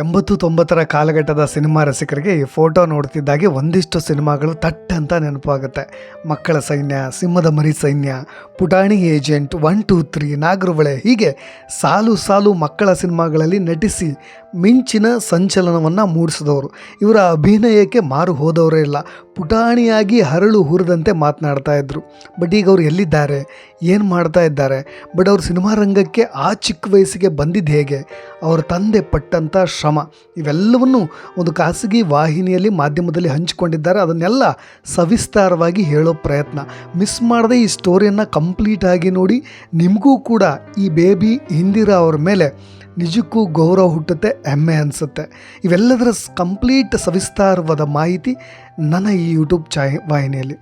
ಎಂಬತ್ತು ತೊಂಬತ್ತರ ಕಾಲಘಟ್ಟದ ಸಿನಿಮಾ ರಸಿಕರಿಗೆ ಈ ಫೋಟೋ ನೋಡ್ತಿದ್ದಾಗೆ ಒಂದಿಷ್ಟು ಸಿನಿಮಾಗಳು ತಟ್ಟ ಅಂತ ನೆನಪಾಗುತ್ತೆ. ಮಕ್ಕಳ ಸೈನ್ಯ, ಸಿಂಹದ ಮರಿ ಸೈನ್ಯ, ಪುಟಾಣಿ ಏಜೆಂಟ್, ಒನ್ ಟೂ ತ್ರೀ, ನಾಗರಬಳೆ ಹೀಗೆ ಸಾಲು ಸಾಲು ಮಕ್ಕಳ ಸಿನಿಮಾಗಳಲ್ಲಿ ನಟಿಸಿ ಮಿಂಚಿನ ಸಂಚಲನವನ್ನು ಮೂಡಿಸಿದವರು. ಇವರ ಅಭಿನಯಕ್ಕೆ ಮಾರು ಹೋದವರೇ ಇಲ್ಲ. ಪುಟಾಣಿಯಾಗಿ ಹರಳು ಹುರಿದಂತೆ ಮಾತನಾಡ್ತಾ ಇದ್ರು. ಬಟ್ ಈಗ ಅವ್ರು ಎಲ್ಲಿದ್ದಾರೆ? ಏನು ಮಾಡ್ತಾ ಇದ್ದಾರೆ? ಬಟ್ ಅವರು ಸಿನಿಮಾ ರಂಗಕ್ಕೆ ಆ ಚಿಕ್ಕ ವಯಸ್ಸಿಗೆ ಬಂದಿದ್ದು ಹೇಗೆ? ಅವರ ತಂದೆ ಪಟ್ಟಂಥ ಶ್ರಮ. ಇವೆಲ್ಲವನ್ನು ಒಂದು ಖಾಸಗಿ ವಾಹಿನಿಯಲ್ಲಿ ಮಾಧ್ಯಮದಲ್ಲಿ ಹಂಚಿಕೊಂಡಿದ್ದಾರೆ. ಅದನ್ನೆಲ್ಲ ಸವಿಸ್ತಾರವಾಗಿ ಹೇಳೋ ಪ್ರಯತ್ನ. ಮಿಸ್ ಮಾಡದೆ ಈ ಸ್ಟೋರಿಯನ್ನು ಕಂಪ್ಲೀಟಾಗಿ ನೋಡಿ ನಿಮಗೂ ಕೂಡ ಈ ಬೇಬಿ ಹಿಂದಿರ ಅವ್ರ ಮೇಲೆ ನಿಜಕ್ಕೂ ಗೌರವ ಹುಟ್ಟುತ್ತೆ, ಹೆಮ್ಮೆ ಅನಿಸುತ್ತೆ. ಇವೆಲ್ಲದರ ಕಂಪ್ಲೀಟ್ ಸವಿಸ್ತಾರವಾದ ಮಾಹಿತಿ ನನ್ನ ಈ ಯೂಟ್ಯೂಬ್ ಚಾಯ್ ವಾಹಿನಿಯಲ್ಲಿ.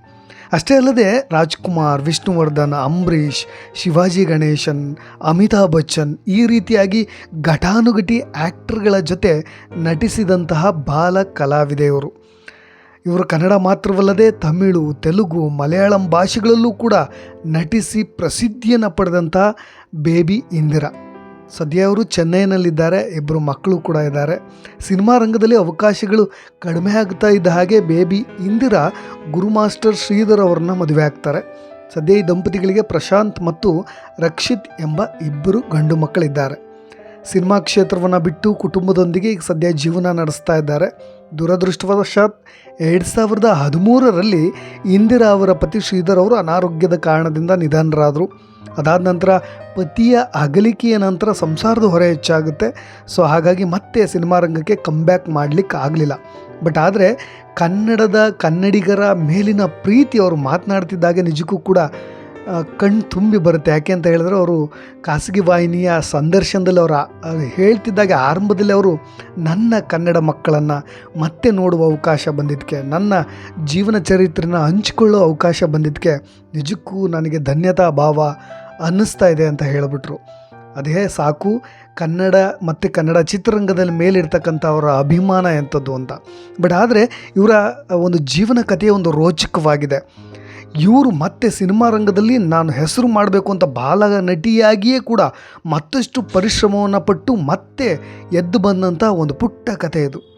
ಅಷ್ಟೇ ಅಲ್ಲದೆ ರಾಜ್ಕುಮಾರ್, ವಿಷ್ಣುವರ್ಧನ್, ಅಂಬರೀಷ್, ಶಿವಾಜಿ ಗಣೇಶನ್, ಅಮಿತಾಬ್ ಬಚ್ಚನ್ ಈ ರೀತಿಯಾಗಿ ಘಟಾನುಘಟಿ ಆ್ಯಕ್ಟರ್ಗಳ ಜೊತೆ ನಟಿಸಿದಂತಹ ಬಾಲ ಕಲಾವಿದೆಯವರು. ಇವರು ಕನ್ನಡ ಮಾತ್ರವಲ್ಲದೆ ತಮಿಳು, ತೆಲುಗು, ಮಲಯಾಳಂ ಭಾಷೆಗಳಲ್ಲೂ ಕೂಡ ನಟಿಸಿ ಪ್ರಸಿದ್ಧಿಯನ್ನು ಪಡೆದಂತಹ ಬೇಬಿ ಇಂದಿರಾ. ಸದ್ಯ ಅವರು ಚೆನ್ನೈನಲ್ಲಿದ್ದಾರೆ ಇಬ್ಬರು ಮಕ್ಕಳು ಕೂಡ ಇದ್ದಾರೆ. ಸಿನಿಮಾ ರಂಗದಲ್ಲಿ ಅವಕಾಶಗಳು ಕಡಿಮೆ ಆಗ್ತಾ ಇದ್ದ ಹಾಗೆ ಬೇಬಿ ಇಂದಿರಾ ಗುರು ಮಾಸ್ಟರ್ ಶ್ರೀಧರ್ ಅವರನ್ನ ಮದುವೆ ಆಗ್ತಾರೆ. ಸದ್ಯ ಈ ದಂಪತಿಗಳಿಗೆ ಪ್ರಶಾಂತ್ ಮತ್ತು ರಕ್ಷಿತ್ ಎಂಬ ಇಬ್ಬರು ಗಂಡು ಮಕ್ಕಳಿದ್ದಾರೆ. ಸಿನಿಮಾ ಕ್ಷೇತ್ರವನ್ನು ಬಿಟ್ಟು ಕುಟುಂಬದೊಂದಿಗೆ ಈಗ ಸದ್ಯ ಜೀವನ ನಡೆಸ್ತಾ ಇದ್ದಾರೆ. ದುರದೃಷ್ಟವಶಾತ್ ಎರಡು ಸಾವಿರದ ಹದಿಮೂರರಲ್ಲಿ ಇಂದಿರಾ ಅವರ ಪತಿ ಶ್ರೀಧರ್ ಅವರು ಅನಾರೋಗ್ಯದ ಕಾರಣದಿಂದ ನಿಧನರಾದರು. ಅದಾದ ನಂತರ ಪತಿಯ ಅಗಲಿಕೆಯ ನಂತರ ಸಂಸಾರದ ಹೊರೆ ಹೆಚ್ಚಾಗುತ್ತೆ. ಸೊ, ಹಾಗಾಗಿ ಮತ್ತೆ ಸಿನಿಮಾ ರಂಗಕ್ಕೆ ಕಮ್ಬ್ಯಾಕ್ ಮಾಡಲಿಕ್ಕೆ ಆಗಲಿಲ್ಲ. ಬಟ್ ಆದರೆ ಕನ್ನಡದ ಕನ್ನಡಿಗರ ಮೇಲಿನ ಪ್ರೀತಿ ಅವರು ಮಾತನಾಡ್ತಿದ್ದಾಗೆ ನಿಜಕ್ಕೂ ಕೂಡ ಕಣ್ಣು ತುಂಬಿ ಬರುತ್ತೆ. ಯಾಕೆ ಅಂತ ಹೇಳಿದ್ರೆ ಅವರು ಖಾಸಗಿ ವಾಹಿನಿಯ ಸಂದರ್ಶನದಲ್ಲಿ ಅವರು ಹೇಳ್ತಿದ್ದಾಗ ಆರಂಭದಲ್ಲಿ ಅವರು, ನನ್ನ ಕನ್ನಡ ಮಕ್ಕಳನ್ನು ಮತ್ತೆ ನೋಡುವ ಅವಕಾಶ ಬಂದಿದ್ದಕ್ಕೆ ನನ್ನ ಜೀವನ ಚರಿತ್ರೆನ ಹಂಚಿಕೊಳ್ಳೋ ಅವಕಾಶ ಬಂದಿದ್ದಕ್ಕೆ ನಿಜಕ್ಕೂ ನನಗೆ ಧನ್ಯತಾ ಭಾವ ಅನ್ನಿಸ್ತಾ ಇದೆ ಅಂತ ಹೇಳಿಬಿಟ್ರು. ಅದೇ ಸಾಕು, ಕನ್ನಡ ಮತ್ತು ಕನ್ನಡ ಚಿತ್ರರಂಗದಲ್ಲಿ ಮೇಲಿರ್ತಕ್ಕಂಥ ಅವರ ಅಭಿಮಾನ ಎಂಥದ್ದು ಅಂತ. ಬಟ್ ಆದರೆ ಇವರ ಒಂದು ಜೀವನ ಕಥೆಯ ಒಂದು ರೋಚಕವಾಗಿದೆ. ಇವರು ಮತ್ತೆ ಸಿನಿಮಾ ರಂಗದಲ್ಲಿ ನಾನು ಹೆಸರು ಮಾಡಬೇಕು ಅಂತ ಬಾಲ ನಟಿಯಾಗಿಯೇ ಕೂಡ ಮತ್ತಷ್ಟು ಪರಿಶ್ರಮವನ್ನು ಪಟ್ಟು ಮತ್ತೆ ಎದ್ದು ಬಂದಂಥ ಒಂದು ಪುಟ್ಟ ಕಥೆ ಇದು.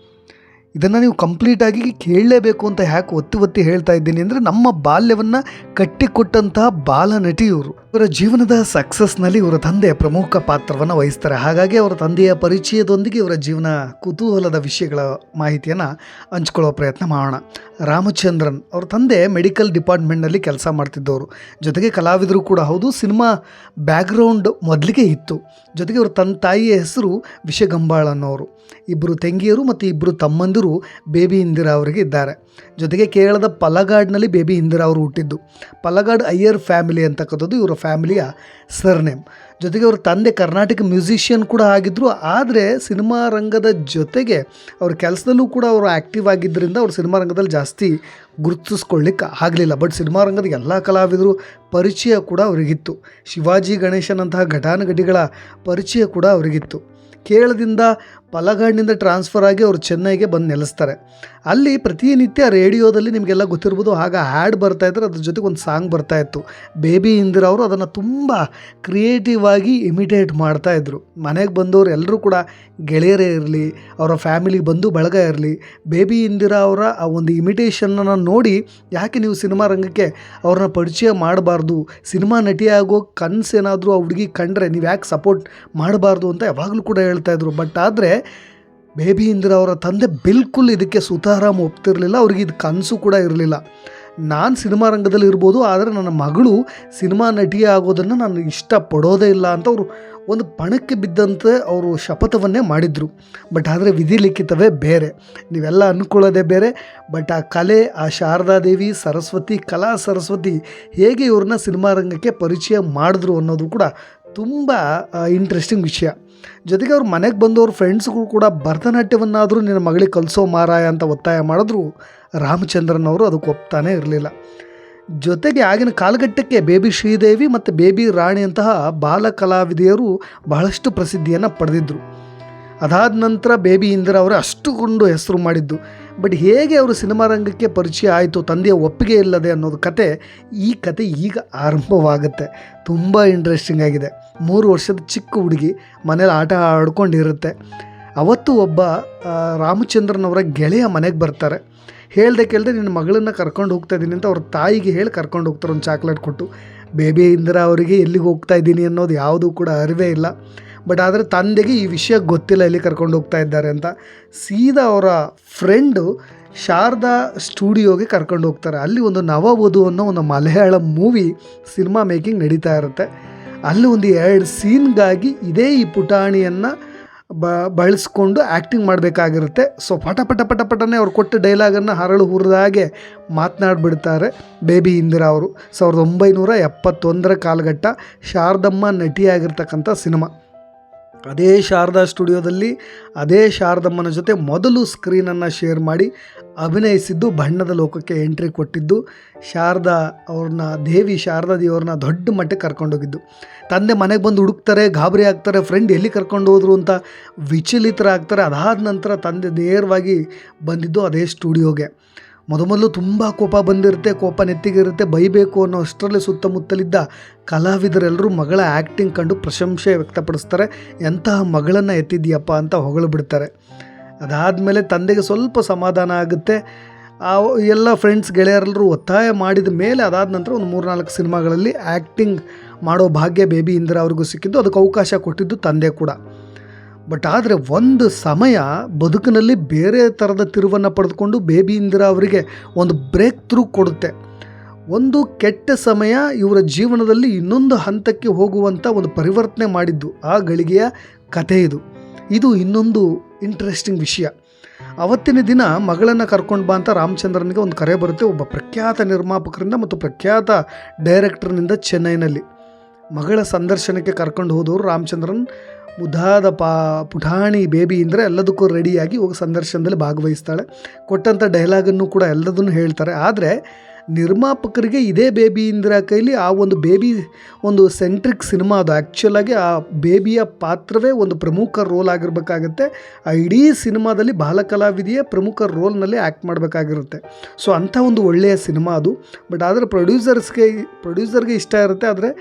ಇದನ್ನು ನೀವು ಕಂಪ್ಲೀಟಾಗಿ ಕೇಳಲೇಬೇಕು ಅಂತ ಯಾಕೆ ಒತ್ತಿ ಒತ್ತಿ ಹೇಳ್ತಾ ಇದ್ದೀನಿ ಅಂದರೆ ನಮ್ಮ ಬಾಲ್ಯವನ್ನು ಕಟ್ಟಿಕೊಟ್ಟಂತಹ ಬಾಲ ನಟಿ ಇವರು ಇವರ ಜೀವನದ ಸಕ್ಸಸ್ನಲ್ಲಿ ಇವರ ತಂದೆ ಪ್ರಮುಖ ಪಾತ್ರವನ್ನು ವಹಿಸ್ತಾರೆ. ಹಾಗಾಗಿ ಅವರ ತಂದೆಯ ಪರಿಚಯದೊಂದಿಗೆ ಇವರ ಜೀವನ ಕುತೂಹಲದ ವಿಷಯಗಳ ಮಾಹಿತಿಯನ್ನು ಹಂಚ್ಕೊಳ್ಳೋ ಪ್ರಯತ್ನ ಮಾಡೋಣ. ರಾಮಚಂದ್ರನ್ ಅವರ ತಂದೆ ಮೆಡಿಕಲ್ ಡಿಪಾರ್ಟ್ಮೆಂಟ್ನಲ್ಲಿ ಕೆಲಸ ಮಾಡ್ತಿದ್ದವರು. ಜೊತೆಗೆ ಕಲಾವಿದರು ಕೂಡ ಹೌದು, ಸಿನಿಮಾ ಬ್ಯಾಕ್ಗ್ರೌಂಡ್ ಮೊದಲಿಗೆ ಇತ್ತು. ಜೊತೆಗೆ ಅವರ ತನ್ನ ತಾಯಿಯ ಹೆಸರು ವಿಷಗಂಬಾಳ ಅನ್ನೋರು. ಇಬ್ಬರು ತಂಗಿಯರು ಮತ್ತು ಇಬ್ಬರು ತಮ್ಮಂದಿರು ಬೇಬಿ ಇಂದಿರಾ ಅವರಿಗೆ ಇದ್ದಾರೆ. ಜೊತೆಗೆ ಕೇರಳದ ಪಲಗಾಡ್ನಲ್ಲಿ ಬೇಬಿ ಇಂದಿರಾ ಅವರು ಹುಟ್ಟಿದ್ದು. ಪಲಗಾಡ್ ಅಯ್ಯರ್ ಫ್ಯಾಮಿಲಿ ಅಂತಕ್ಕಂಥದ್ದು ಇವರ ಫ್ಯಾಮಿಲಿಯ ಸರ್ನೇಮ್. ಜೊತೆಗೆ ಅವ್ರ ತಂದೆ ಕರ್ನಾಟಕ ಮ್ಯೂಸಿಷಿಯನ್ ಕೂಡ ಆಗಿದ್ದರು ಆದರೆ ಸಿನಿಮಾ ರಂಗದ ಜೊತೆಗೆ ಅವ್ರ ಕೆಲಸದಲ್ಲೂ ಕೂಡ ಅವರು ಆ್ಯಕ್ಟಿವ್ ಆಗಿದ್ದರಿಂದ ಅವ್ರು ಸಿನಿಮಾ ರಂಗದಲ್ಲಿ ಜಾಸ್ತಿ ಗುರುತಿಸ್ಕೊಳ್ಳಿಕ್ಕೆ ಆಗಲಿಲ್ಲ. ಬಟ್ ಸಿನಿಮಾ ರಂಗದ ಎಲ್ಲ ಕಲಾವಿದರು ಪರಿಚಯ ಕೂಡ ಅವರಿಗಿತ್ತು. ಶಿವಾಜಿ ಗಣೇಶನಂತಹ ಘಟಾನುಘಟಿಗಳ ಪರಿಚಯ ಕೂಡ ಅವರಿಗಿತ್ತು. ಕೇರಳದಿಂದ ಪಲಘಾಡ್ನಿಂದ ಟ್ರಾನ್ಸ್ಫರ್ ಆಗಿ ಅವರು ಚೆನ್ನೈಗೆ ಬಂದು ನೆಲೆಸ್ತಾರೆ. ಅಲ್ಲಿ ಪ್ರತಿನಿತ್ಯ ರೇಡಿಯೋದಲ್ಲಿ ನಿಮಗೆಲ್ಲ ಗೊತ್ತಿರ್ಬೋದು ಆಗ ಹ್ಯಾಡ್ ಬರ್ತಾ ಇದ್ರೆ ಅದ್ರ ಜೊತೆಗೆ ಒಂದು ಸಾಂಗ್ ಬರ್ತಾ ಇತ್ತು. ಬೇಬಿ ಇಂದಿರಾ ಅವರು ಅದನ್ನು ತುಂಬ ಕ್ರಿಯೇಟಿವ್ ಆಗಿ ಇಮಿಟೇಟ್ ಮಾಡ್ತಾ ಇದ್ರು. ಮನೆಗೆ ಬಂದವರು ಎಲ್ಲರೂ ಕೂಡ ಗೆಳೆಯರೇ ಇರಲಿ, ಅವರ ಫ್ಯಾಮಿಲಿ ಬಂದು ಬಳಗ ಇರಲಿ ಬೇಬಿ ಇಂದಿರಾ ಅವರ ಆ ಒಂದು ಇಮಿಟೇಷನನ್ನು ನೋಡಿ ಯಾಕೆ ನೀವು ಸಿನಿಮಾ ರಂಗಕ್ಕೆ ಅವ್ರನ್ನ ಪರಿಚಯ ಮಾಡಬಾರ್ದು ಸಿನಿಮಾ ನಟಿಯಾಗೋ ಕನಸು ಏನಾದರೂ ಆ ಹುಡುಗಿ ಕಂಡ್ರೆ ನೀವು ಯಾಕೆ ಸಪೋರ್ಟ್ ಮಾಡಬಾರ್ದು ಅಂತ ಯಾವಾಗಲೂ ಕೂಡ ಹೇಳ್ತಾ ಇದ್ರು. ಬಟ್ ಆದರೆ ಬೇಬಿ ಇಂದಿರಾ ಅವರ ತಂದೆ ಬಿಲ್ಕುಲ್ ಇದಕ್ಕೆ ಸುತಾರಾಮ್ ಒಪ್ತಿರಲಿಲ್ಲ, ಅವ್ರಿಗೆ ಇದು ಕನಸು ಕೂಡ ಇರಲಿಲ್ಲ. ನಾನು ಸಿನಿಮಾ ರಂಗದಲ್ಲಿ ಇರ್ಬೋದು, ಆದರೆ ನನ್ನ ಮಗಳು ಸಿನಿಮಾ ನಟಿ ಆಗೋದನ್ನು ನಾನು ಇಷ್ಟಪಡೋದೇ ಇಲ್ಲ ಅಂತ ಅವರು ಒಂದು ಪಣಕ್ಕೆ ಬಿದ್ದಂತೆ ಅವರು ಶಪಥವನ್ನೇ ಮಾಡಿದರು. ಬಟ್ ಆದರೆ ವಿಧಿ ಲಿಖಿತವೇ ಬೇರೆ. ನೀವೆಲ್ಲ ಅಂದ್ಕೊಳ್ಳೋದೇ ಬೇರೆ. ಬಟ್ ಆ ಕಲೆ, ಆ ಶಾರದಾದೇವಿ ಸರಸ್ವತಿ, ಕಲಾ ಸರಸ್ವತಿ ಹೇಗೆ ಇವ್ರನ್ನ ಸಿನಿಮಾ ರಂಗಕ್ಕೆ ಪರಿಚಯ ಮಾಡಿದ್ರು ಅನ್ನೋದು ಕೂಡ ತುಂಬ ಇಂಟ್ರೆಸ್ಟಿಂಗ್ ವಿಷಯ. ಜೊತೆಗೆ ಅವ್ರ ಮನೆಗೆ ಬಂದವ್ರ ಫ್ರೆಂಡ್ಸ್ಗಳು ಕೂಡ ಭರತನಾಟ್ಯವನ್ನಾದರೂ ನಿನ್ನ ಮಗಳಿಗೆ ಕಲಿಸೋ ಮಾರಾಯ ಅಂತ ಒತ್ತಾಯ ಮಾಡಿದ್ರು ರಾಮಚಂದ್ರನ್ ಅವರು ಅದಕ್ಕೆ ಒಪ್ತಾನೆ ಇರಲಿಲ್ಲ. ಜೊತೆಗೆ ಆಗಿನ ಕಾಲಘಟ್ಟಕ್ಕೆ ಬೇಬಿ ಶ್ರೀದೇವಿ ಮತ್ತು ಬೇಬಿ ರಾಣಿಯಂತಹ ಬಾಲ ಕಲಾವಿದೆಯರು ಬಹಳಷ್ಟು ಪ್ರಸಿದ್ಧಿಯನ್ನು ಪಡೆದಿದ್ದರು ಅದಾದ ನಂತರ ಬೇಬಿ ಇಂದಿರಾ ಅವರೇ ಅಷ್ಟುಕೊಂಡು ಹೆಸರು ಮಾಡಿದ್ದು. ಬಟ್ ಹೇಗೆ ಅವರು ಸಿನಿಮಾ ರಂಗಕ್ಕೆ ಪರಿಚಯ ಆಯಿತು, ತಂದೆಯ ಒಪ್ಪಿಗೆ ಇಲ್ಲದೆ ಅನ್ನೋದು ಕತೆ ಈ ಕತೆ ಈಗ ಆರಂಭವಾಗುತ್ತೆ. ತುಂಬ ಇಂಟ್ರೆಸ್ಟಿಂಗ್ ಆಗಿದೆ. ಮೂರು ವರ್ಷದ ಚಿಕ್ಕ ಹುಡುಗಿ ಮನೇಲಿ ಆಟ ಆಡ್ಕೊಂಡಿರುತ್ತೆ. ಅವತ್ತು ಒಬ್ಬ ರಾಮಚಂದ್ರನವರ ಗೆಳೆಯ ಮನೆಗೆ ಬರ್ತಾರೆ. ಹೇಳ್ದೆ ಕೇಳ್ದೆ ನಿನ್ನ ಮಗಳನ್ನು ಕರ್ಕೊಂಡು ಹೋಗ್ತಾ ಇದ್ದೀನಿ ಅಂತ ಅವ್ರ ತಾಯಿಗೆ ಹೇಳಿ ಕರ್ಕೊಂಡು ಹೋಗ್ತಾರೆ ಒಂದು ಚಾಕ್ಲೇಟ್ ಕೊಟ್ಟು. ಬೇಬಿ ಇಂದಿರಾ ಅವರಿಗೆ ಎಲ್ಲಿಗೆ ಹೋಗ್ತಾ ಇದ್ದೀನಿ ಅನ್ನೋದು ಯಾವುದೂ ಕೂಡ ಅರಿವೇ ಇಲ್ಲ. ಬಟ್ ಆದರೆ ತಂದೆಗೆ ಈ ವಿಷಯ ಗೊತ್ತಿಲ್ಲ ಎಲ್ಲಿ ಕರ್ಕೊಂಡು ಹೋಗ್ತಾ ಇದ್ದಾರೆ ಅಂತ. ಸೀದಾ ಅವರ ಫ್ರೆಂಡು ಶಾರದಾ ಸ್ಟುಡಿಯೋಗೆ ಕರ್ಕೊಂಡು ಹೋಗ್ತಾರೆ. ಅಲ್ಲಿ ಒಂದು ನವವಧು ಅನ್ನೋ ಒಂದು ಮಲಯಾಳಂ ಮೂವಿ ಸಿನಿಮಾ ಮೇಕಿಂಗ್ ನಡೀತಾ ಇರುತ್ತೆ. ಅಲ್ಲಿ ಒಂದು ಎರಡು ಸೀನ್ಗಾಗಿ ಇದೇ ಈ ಪುಟಾಣಿಯನ್ನು ಬ, ಬಳಸ್ಕೊಂಡು ಆ್ಯಕ್ಟಿಂಗ್ ಮಾಡಬೇಕಾಗಿರುತ್ತೆ. ಸೊ ಪಟ ಪಟ ಪಟ ಪಟನೆ ಅವ್ರು ಕೊಟ್ಟ ಡೈಲಾಗನ್ನು ಹರಳು ಹುರಿದ ಹಾಗೆ ಮಾತನಾಡ್ಬಿಡ್ತಾರೆ ಬೇಬಿ ಇಂದಿರಾ ಅವರು. ಸಾವಿರದ ಒಂಬೈನೂರ ಎಪ್ಪತ್ತೊಂದರ ಕಾಲಘಟ್ಟ ಶಾರದಮ್ಮ ನಟಿಯಾಗಿರ್ತಕ್ಕಂಥ ಸಿನಿಮಾ. ಅದೇ ಶಾರದಾ ಸ್ಟುಡಿಯೋದಲ್ಲಿ, ಅದೇ ಶಾರದಮ್ಮನ ಜೊತೆ ಮೊದಲು ಸ್ಕ್ರೀನನ್ನು ಶೇರ್ ಮಾಡಿ ಅಭಿನಯಿಸಿದ್ದು, ಬಣ್ಣದ ಲೋಕಕ್ಕೆ ಎಂಟ್ರಿ ಕೊಟ್ಟಿದ್ದು, ಶಾರದಾ ಅವ್ರನ್ನ, ದೇವಿ ಶಾರದಾ ದೇವ್ರನ್ನ ದೊಡ್ಡ ಮಟ್ಟಕ್ಕೆ ಕರ್ಕೊಂಡೋಗಿದ್ದು. ತಂದೆ ಮನೆಗೆ ಬಂದು ಹುಡುಕ್ತಾರೆ, ಗಾಬರಿ ಆಗ್ತಾರೆ ಫ್ರೆಂಡ್ ಎಲ್ಲಿ ಕರ್ಕೊಂಡು ಹೋದ್ರು ಅಂತ ವಿಚಲಿತರಾಗ್ತಾರೆ. ಅದಾದ ನಂತರ ತಂದೆ ನೇರವಾಗಿ ಬಂದಿದ್ದು ಅದೇ ಸ್ಟುಡಿಯೋಗೆ. ಮೊದಮೊದಲು ತುಂಬ ಕೋಪ ಬಂದಿರುತ್ತೆ, ಕೋಪ ನೆತ್ತಿಗಿರುತ್ತೆ, ಬೈಬೇಕು ಅನ್ನೋ ಅಷ್ಟರಲ್ಲಿ ಸುತ್ತಮುತ್ತಲಿದ್ದ ಕಲಾವಿದರೆಲ್ಲರೂ ಮಗಳ ಆ್ಯಕ್ಟಿಂಗ್ ಕಂಡು ಪ್ರಶಂಸೆ ವ್ಯಕ್ತಪಡಿಸ್ತಾರೆ. ಎಂತಹ ಮಗಳನ್ನು ಎತ್ತಿದ್ಯಪ್ಪ ಅಂತ ಹೊಗಳು ಬಿಡ್ತಾರೆ. ಅದಾದಮೇಲೆ ತಂದೆಗೆ ಸ್ವಲ್ಪ ಸಮಾಧಾನ ಆಗುತ್ತೆ. ಆ ಎಲ್ಲ ಫ್ರೆಂಡ್ಸ್ ಗೆಳೆಯರೆಲ್ಲರೂ ಒತ್ತಾಯ ಮಾಡಿದ ಮೇಲೆ ಅದಾದ ನಂತರ ಒಂದು ಮೂರು ನಾಲ್ಕು ಸಿನಿಮಾಗಳಲ್ಲಿ ಆ್ಯಕ್ಟಿಂಗ್ ಮಾಡೋ ಭಾಗ್ಯ ಬೇಬಿ ಇಂದಿರಾ ಅವ್ರಿಗೂ ಸಿಕ್ಕಿದ್ದು. ಅದಕ್ಕೆ ಅವಕಾಶ ಕೊಟ್ಟಿದ್ದು ತಂದೆ ಕೂಡ. ಬಟ್ ಆದರೆ ಒಂದು ಸಮಯ ಬದುಕಿನಲ್ಲಿ ಬೇರೆ ಥರದ ತಿರುವನ್ನು ಪಡೆದುಕೊಂಡು ಬೇಬಿ ಇಂದಿರಾ ಅವರಿಗೆ ಒಂದು ಬ್ರೇಕ್ ಥ್ರೂ ಕೊಡುತ್ತೆ. ಒಂದು ಕೆಟ್ಟ ಸಮಯ ಇವರ ಜೀವನದಲ್ಲಿ ಇನ್ನೊಂದು ಹಂತಕ್ಕೆ ಹೋಗುವಂಥ ಒಂದು ಪರಿವರ್ತನೆ ಮಾಡಿದ್ದು ಆ ಗಳಿಗೆಯ ಕಥೆ ಇದು. ಇದು ಇನ್ನೊಂದು ಇಂಟ್ರೆಸ್ಟಿಂಗ್ ವಿಷಯ. ಅವತ್ತಿನ ದಿನ ಮಗಳನ್ನು ಕರ್ಕೊಂಡು ಬಾ ಅಂತ ರಾಮಚಂದ್ರನಿಗೆ ಒಂದು ಕರೆ ಬರುತ್ತೆ. ಒಬ್ಬ ಪ್ರಖ್ಯಾತ ನಿರ್ಮಾಪಕರಿಂದ ಮತ್ತು ಪ್ರಖ್ಯಾತ ಡೈರೆಕ್ಟರ್ನಿಂದ ಚೆನ್ನೈನಲ್ಲಿ. ಮಗಳ ಸಂದರ್ಶನಕ್ಕೆ ಕರ್ಕೊಂಡು ಹೋದವರು ರಾಮಚಂದ್ರನ್. ಮುದ್ದಾದ ಪಾ ಪುಟಾಣಿ ಬೇಬಿ ಅಂದರೆ ಎಲ್ಲದಕ್ಕೂ ರೆಡಿಯಾಗಿ ಹೋಗಿ ಸಂದರ್ಶನದಲ್ಲಿ ಭಾಗವಹಿಸ್ತಾಳೆ. ಕೊಟ್ಟಂಥ ಡೈಲಾಗನ್ನು ಕೂಡ ಎಲ್ಲದನ್ನು ಹೇಳ್ತಾರೆ. ಆದರೆ ನಿರ್ಮಾಪಕರಿಗೆ ಇದೇ ಬೇಬಿ ಇಂದಿರಾ ಕೈಲಿ ಆ ಒಂದು ಬೇಬಿ, ಒಂದು ಸೆಂಟ್ರಿಕ್ ಸಿನಿಮಾ ಅದು. ಆ್ಯಕ್ಚುಲಾಗಿ ಆ ಬೇಬಿಯ ಪಾತ್ರವೇ ಒಂದು ಪ್ರಮುಖ ರೋಲ್ ಆಗಿರಬೇಕಾಗತ್ತೆ. ಆ ಇಡೀ ಸಿನಿಮಾದಲ್ಲಿ ಬಾಲಕಲಾವಿದೆಯೇ ಪ್ರಮುಖ ರೋಲ್ನಲ್ಲಿ ಆ್ಯಕ್ಟ್ ಮಾಡಬೇಕಾಗಿರುತ್ತೆ. ಸೊ ಅಂಥ ಒಂದು ಒಳ್ಳೆಯ ಸಿನಿಮಾ ಅದು. ಬಟ್ ಆದರೆ ಪ್ರೊಡ್ಯೂಸರ್ಸ್ಗೆ ಪ್ರೊಡ್ಯೂಸರ್ಗೆ ಇಷ್ಟ ಇರುತ್ತೆ, ಆದರೆ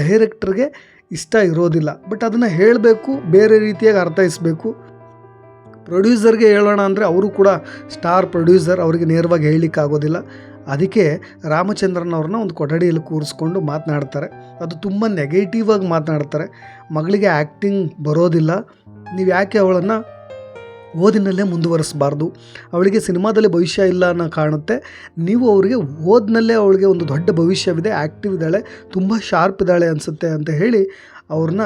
ಡೈರೆಕ್ಟರ್ಗೆ ಇಷ್ಟ ಇರೋದಿಲ್ಲ. ಬಟ್ ಅದನ್ನು ಹೇಳಬೇಕು, ಬೇರೆ ರೀತಿಯಾಗಿ ಅರ್ಥೈಸಬೇಕು. ಪ್ರೊಡ್ಯೂಸರ್ಗೆ ಹೇಳೋಣ ಅಂದರೆ ಅವರು ಕೂಡ ಸ್ಟಾರ್ ಪ್ರೊಡ್ಯೂಸರ್, ಅವರಿಗೆ ನೇರವಾಗಿ ಹೇಳಲಿಕ್ಕಾಗೋದಿಲ್ಲ. ಅದಕ್ಕೆ ರಾಮಚಂದ್ರನ್ ಅವ್ರನ್ನ ಒಂದು ಕೊಠಡಿಯಲ್ಲಿ ಕೂರಿಸ್ಕೊಂಡು ಮಾತನಾಡ್ತಾರೆ. ಅದು ತುಂಬ ನೆಗೆಟಿವ್ ಆಗಿ ಮಾತನಾಡ್ತಾರೆ. ಮಗಳಿಗೆ ಆ್ಯಕ್ಟಿಂಗ್ ಬರೋದಿಲ್ಲ. ನೀವು ಯಾಕೆ ಅವಳನ್ನು ಓದಿನಲ್ಲೇ ಮುಂದುವರಿಸಬಾರ್ದು? ಅವಳಿಗೆ ಸಿನಿಮಾದಲ್ಲಿ ಭವಿಷ್ಯ ಇಲ್ಲ ಅನ್ನೋ ಕಾಣುತ್ತೆ. ನೀವು ಅವರಿಗೆ ಓದಿನಲ್ಲೇ ಅವಳಿಗೆ ಒಂದು ದೊಡ್ಡ ಭವಿಷ್ಯವಿದೆ. ಆ್ಯಕ್ಟಿವ್ ಇದ್ದಾಳೆ. ತುಂಬ ಶಾರ್ಪ್ ಇದ್ದಾಳೆ ಅನಿಸುತ್ತೆ ಅಂತ ಹೇಳಿ ಅವ್ರನ್ನ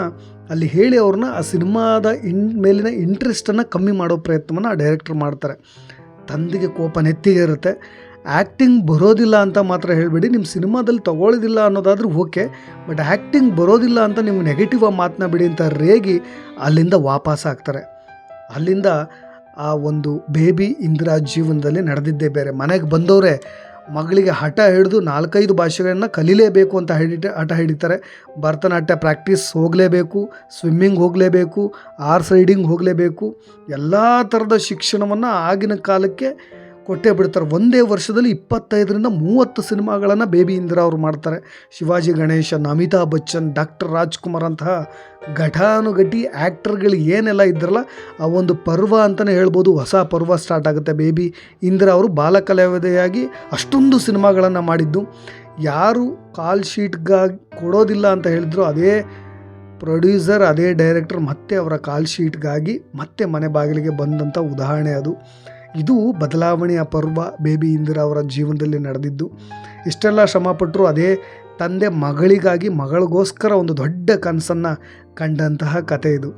ಅಲ್ಲಿ ಹೇಳಿ ಅವ್ರನ್ನ ಆ ಸಿನಿಮಾದ ಇನ್, ಮೇಲಿನ ಇಂಟ್ರೆಸ್ಟನ್ನು ಕಮ್ಮಿ ಮಾಡೋ ಪ್ರಯತ್ನವನ್ನು ಆ ಡೈರೆಕ್ಟ್ರ್ ಮಾಡ್ತಾರೆ. ತಂದೆಗೆ ಕೋಪ ನೆತ್ತಿಗೆ ಇರುತ್ತೆ. ಆ್ಯಕ್ಟಿಂಗ್ ಬರೋದಿಲ್ಲ ಅಂತ ಮಾತ್ರ ಹೇಳಬೇಡಿ. ನಿಮ್ಮ ಸಿನಿಮಾದಲ್ಲಿ ತಗೊಳ್ಳೋದಿಲ್ಲ ಅನ್ನೋದಾದ್ರೂ ಓಕೆ ಬಟ್ ಆ್ಯಕ್ಟಿಂಗ್ ಬರೋದಿಲ್ಲ ಅಂತ ನಿಮ್ಮ ನೆಗೆಟಿವ್ ಆಗಿ ಬಿಡಿ ಅಂತ ರೇಗಿ ಅಲ್ಲಿಂದ ವಾಪಸ್ ಆಗ್ತಾರೆ. ಅಲ್ಲಿಂದ ಆ ಒಂದು ಬೇಬಿ ಇಂದಿರಾ ಜೀವನದಲ್ಲಿ ನಡೆದಿದ್ದೇ ಬೇರೆ. ಮನೆಗೆ ಬಂದವರೇ ಮಗಳಿಗೆ ಹಠ ಹಿಡಿದು ನಾಲ್ಕೈದು ಭಾಷೆಗಳನ್ನು ಕಲೀಲೇಬೇಕು ಅಂತ ಹಿಡಿಟ ಹಠ ಹಿಡಿತಾರೆ. ಭರತನಾಟ್ಯ ಪ್ರಾಕ್ಟೀಸ್ ಹೋಗಲೇಬೇಕು, ಸ್ವಿಮ್ಮಿಂಗ್ ಹೋಗಲೇಬೇಕು, ಆರ್ಸ್ ರೈಡಿಂಗ್ ಹೋಗಲೇಬೇಕು. ಎಲ್ಲ ಥರದ ಶಿಕ್ಷಣವನ್ನು ಆಗಿನ ಕಾಲಕ್ಕೆ ಕೊಟ್ಟೇ ಬಿಡ್ತಾರೆ. ಒಂದೇ ವರ್ಷದಲ್ಲಿ ಇಪ್ಪತ್ತೈದರಿಂದ ಮೂವತ್ತು ಸಿನಿಮಾಗಳನ್ನು ಬೇಬಿ ಇಂದಿರಾ ಅವರು ಮಾಡ್ತಾರೆ. ಶಿವಾಜಿ ಗಣೇಶನ್ ಅಮಿತಾಬ್ ಬಚ್ಚನ್, ಡಾಕ್ಟರ್ ರಾಜ್ಕುಮಾರ್ ಅಂತಹ ಘಟಾನುಘಟಿ ಆ್ಯಕ್ಟರ್ಗಳು ಏನೆಲ್ಲ ಇದ್ರಲ್ಲ, ಆ ಒಂದು ಪರ್ವ ಅಂತಲೇ ಹೇಳ್ಬೋದು. ಹೊಸ ಪರ್ವ ಸ್ಟಾರ್ಟ್ ಆಗುತ್ತೆ. ಬೇಬಿ ಇಂದಿರಾ ಅವರು ಬಾಲಕಲಾವಿದೆಯಾಗಿ ಅಷ್ಟೊಂದು ಸಿನಿಮಾಗಳನ್ನು ಮಾಡಿದ್ದು. ಯಾರು ಕಾಲ್ ಶೀಟ್ಗಾಗಿ ಕೊಡೋದಿಲ್ಲ ಅಂತ ಹೇಳಿದ್ರು, ಅದೇ ಪ್ರೊಡ್ಯೂಸರ್, ಅದೇ ಡೈರೆಕ್ಟರ್ ಮತ್ತೆ ಅವರ ಕಾಲ್ ಶೀಟ್ಗಾಗಿ ಮತ್ತೆ ಮನೆ ಬಾಗಿಲಿಗೆ ಬಂದಂಥ ಉದಾಹರಣೆ ಅದು. ಇದು ಬದಲಾವಣೆಯ ಪರ್ವ ಬೇಬಿ ಇಂದಿರಾ ಅವರ ಜೀವನದಲ್ಲಿ ನಡೆದಿದ್ದು, ಇಷ್ಟೆಲ್ಲ ಶ್ರಮಪಟ್ಟರು ಅದೇ ತಂದೆ ಮಗಳಿಗಾಗಿ ಮಗಳಿಗೋಸ್ಕರ ಒಂದು ದೊಡ್ಡ ಕನಸನ್ನು ಕಂಡಂತಹ ಕತೆ ಇದು.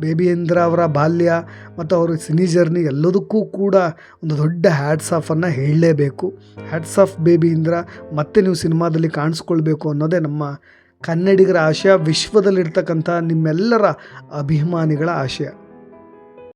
ಬೇಬಿ ಇಂದಿರಾ ಅವರ ಬಾಲ್ಯ ಮತ್ತು ಅವರ ಸಿನಿ ಜರ್ನಿ ಎಲ್ಲದಕ್ಕೂ ಕೂಡ ಒಂದು ದೊಡ್ಡ ಹ್ಯಾಟ್ಸ್ ಆಫನ್ನು ಹೇಳಲೇಬೇಕು. ಹ್ಯಾಟ್ಸ್ ಆಫ್ ಬೇಬಿ ಇಂದಿರಾ ಮತ್ತೆ ನೀವು ಸಿನಿಮಾದಲ್ಲಿ ಕಾಣಿಸ್ಕೊಳ್ಬೇಕು ಅನ್ನೋದೇ ನಮ್ಮ ಕನ್ನಡಿಗರ ಆಶಯ, ವಿಶ್ವದಲ್ಲಿರ್ತಕ್ಕಂಥ ನಿಮ್ಮೆಲ್ಲರ ಅಭಿಮಾನಿಗಳ ಆಶಯ.